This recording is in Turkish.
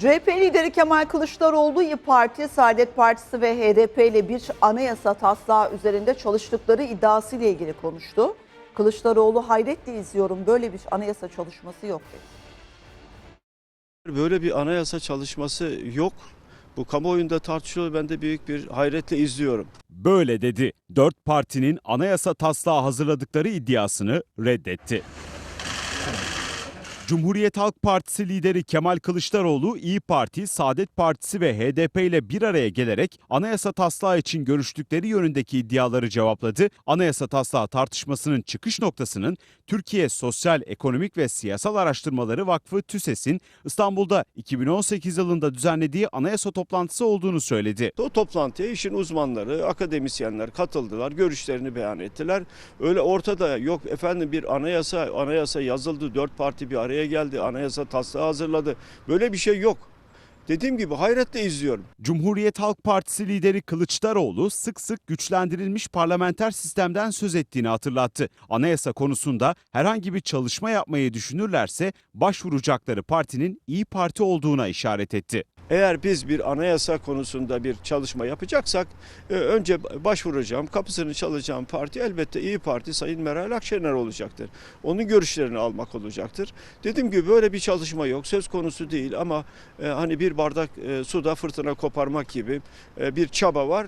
CHP lideri Kemal Kılıçdaroğlu İYİ Parti, Saadet Partisi ve HDP ile bir anayasa taslağı üzerinde çalıştıkları iddiasıyla ilgili konuştu. Kılıçdaroğlu hayretle izliyorum böyle bir anayasa çalışması yok dedi. Böyle bir anayasa çalışması yok. Bu kamuoyunda tartışılıyor. Ben de büyük bir hayretle izliyorum. Böyle dedi. Dört partinin anayasa taslağı hazırladıkları iddiasını reddetti. Cumhuriyet Halk Partisi lideri Kemal Kılıçdaroğlu, İyi Parti, Saadet Partisi ve HDP ile bir araya gelerek anayasa taslağı için görüştükleri yönündeki iddiaları cevapladı. Anayasa taslağı tartışmasının çıkış noktasının Türkiye Sosyal, Ekonomik ve Siyasal Araştırmaları Vakfı TÜSES'in İstanbul'da 2018 yılında düzenlediği anayasa toplantısı olduğunu söyledi. O toplantıya işin uzmanları, akademisyenler katıldılar, görüşlerini beyan ettiler. Öyle ortada yok efendim bir anayasa, anayasa yazıldı, dört parti bir araya geldi, anayasa taslağı hazırladı. Böyle bir şey yok. Dediğim gibi hayretle izliyorum. Cumhuriyet Halk Partisi lideri Kılıçdaroğlu sık sık güçlendirilmiş parlamenter sistemden söz ettiğini hatırlattı. Anayasa konusunda herhangi bir çalışma yapmayı düşünürlerse başvuracakları partinin İyi Parti olduğuna işaret etti. Eğer biz bir anayasa konusunda bir çalışma yapacaksak e, önce başvuracağım, kapısını çalacağım parti elbette İyi Parti Sayın Meral Akşener olacaktır. Onun görüşlerini almak olacaktır. Dediğim gibi böyle bir çalışma yok, söz konusu değil ama e, hani bir bardak e, suda fırtına koparmak gibi bir çaba var.